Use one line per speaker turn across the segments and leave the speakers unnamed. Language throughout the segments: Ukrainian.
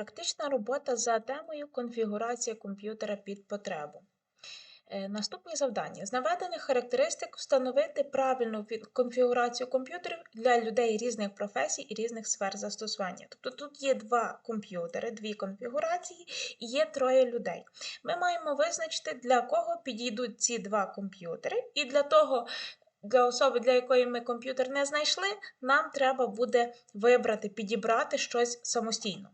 Практична робота за темою конфігурація комп'ютера під потребу. Е, Наступні завдання. З наведених характеристик встановити правильну конфігурацію комп'ютерів для людей різних професій і різних сфер застосування. Тобто тут є два комп'ютери, дві конфігурації і є троє людей. Ми маємо визначити, для кого підійдуть ці два комп'ютери, і для того, для особи, для якої ми комп'ютер не знайшли, нам треба буде вибрати, підібрати щось самостійно.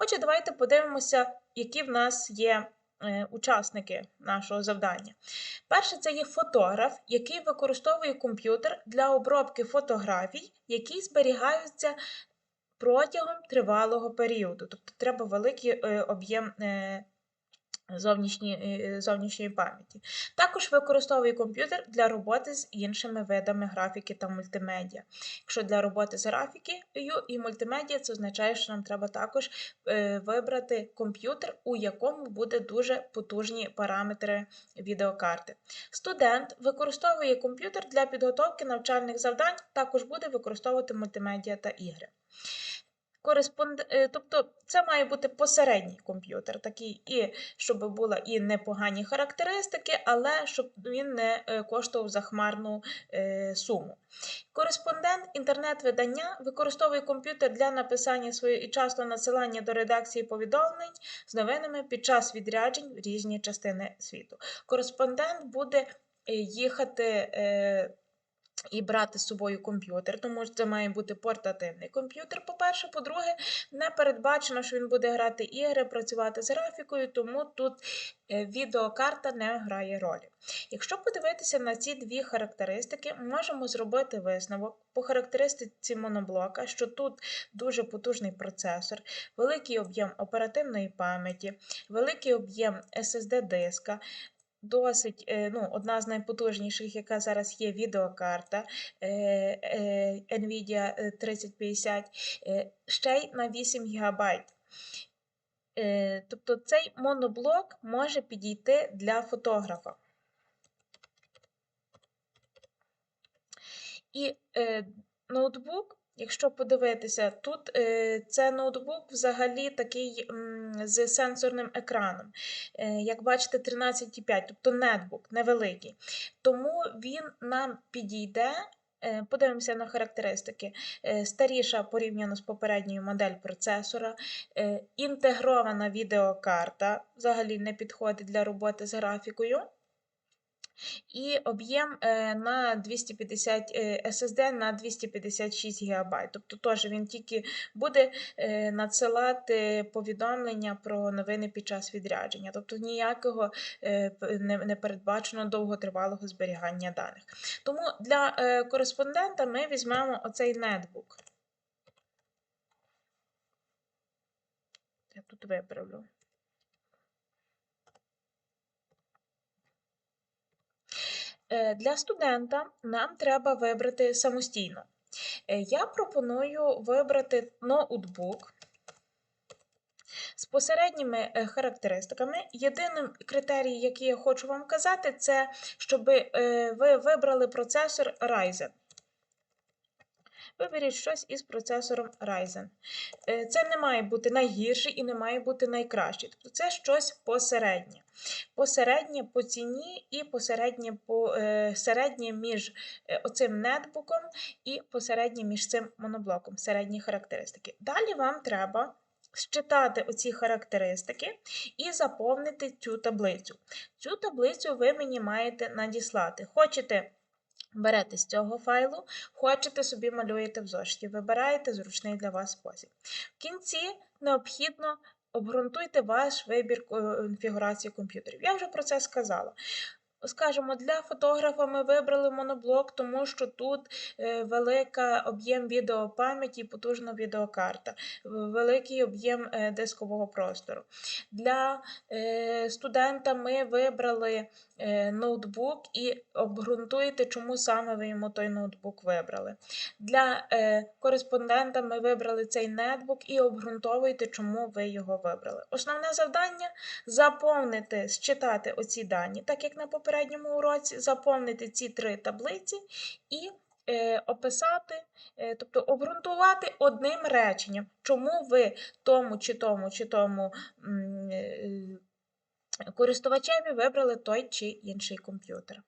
Отже, давайте подивимося, які в нас є е, учасники нашого завдання. Перше, це є фотограф, який використовує комп'ютер для обробки фотографій, які зберігаються протягом тривалого періоду. Тобто треба великий е, об'єм е, зовнішньої, е, зовнішньої пам'яті. Також використовує комп'ютер для роботи з іншими видами графіки та мультимедіа. Якщо для роботи з графікою і мультимедіа, це означає, що нам треба також е, вибрати комп'ютер, у якому буде дуже потужні параметри відеокарти. Студент використовує комп'ютер для підготовки навчальних завдань, також буде використовувати мультимедіа та ігри. Кореспонд... е, Тобто це має бути посередній комп'ютер, такий, і щоб були і непогані характеристики, але щоб він не е, коштував захмарну е, суму. Кореспондент інтернет-видання використовує комп'ютер для написання своєї і часто надсилання до редакції повідомлень з новинами під час відряджень в різні частини світу. Кореспондент буде їхати. І брати з собою комп'ютер, тому що це має бути портативний комп'ютер. По-перше, по-друге, не передбачено, що він буде грати ігри, працювати з графікою, тому тут е, відеокарта не грає ролі. Якщо подивитися на ці дві характеристики, можемо зробити висновок по характеристиці моноблока, що тут дуже потужний процесор, великий об'єм оперативної пам'яті, великий об'єм SSD-диска, досить е, ну, одна з найпотужніших, яка зараз є відеокарта е, е, NVIDIA е, 3050, е, ще й на 8 ГБ. Тобто цей моноблок може підійти для фотографа. І ноутбук, якщо подивитися, тут е, це ноутбук взагалі такий з сенсорним екраном. Е, як бачите, 13,5, тобто нетбук невеликий. Тому він нам підійде. е, Подивимося на характеристики. Старіша порівняно з попередньою модель процесора, інтегрована відеокарта, взагалі не підходить для роботи з графікою. І об'єм е, на 250 е, SSD на 256 ГБ. Тобто теж він тільки буде е, надсилати повідомлення про новини під час відрядження. Тобто ніякого не передбачено довготривалого зберігання даних. Тому для кореспондента ми візьмемо оцей нетбук. Я тут виправлю. Для студента нам треба вибрати самостійно. Е, Я пропоную вибрати ноутбук з посередніми е, характеристиками. Єдиним критерій, який я хочу вам казати, це щоб е, ви вибрали процесор Ryzen. Виберіть щось із процесором Ryzen. Е, Це не має бути найгірший і не має бути найкращий. Тобто це щось посереднє. Посереднє по ціні і посереднє по, е, середнє між е, оцим нетбуком і посереднє між цим моноблоком, середні характеристики. Далі вам треба считати оці характеристики і заповнити цю таблицю. Цю таблицю ви мені маєте надіслати. Хочете Берете з цього файлу, хочете собі малюєте в зошиті, вибираєте зручний для вас спосіб. В кінці необхідно обґрунтуйте ваш вибір конфігурації комп'ютерів. Я вже про це сказала. Скажімо, для фотографа ми вибрали моноблок, тому що тут е, велика об'єм відеопам'яті потужна відеокарта, великий об'єм е, дискового простору. Для е, студента ми вибрали ноутбук і обґрунтуєте, чому саме ви йому той ноутбук вибрали. Для кореспондента ми вибрали цей нетбук і обґрунтовуєте, чому ви його вибрали. Основне завдання заповнити, считати оці дані, так як на попередньому уроці, заповнити ці три таблиці і е, описати, е, тобто обґрунтувати одним реченням, чому ви тому чи тому чи тому е, користувачеві вибрали той чи інший комп'ютер.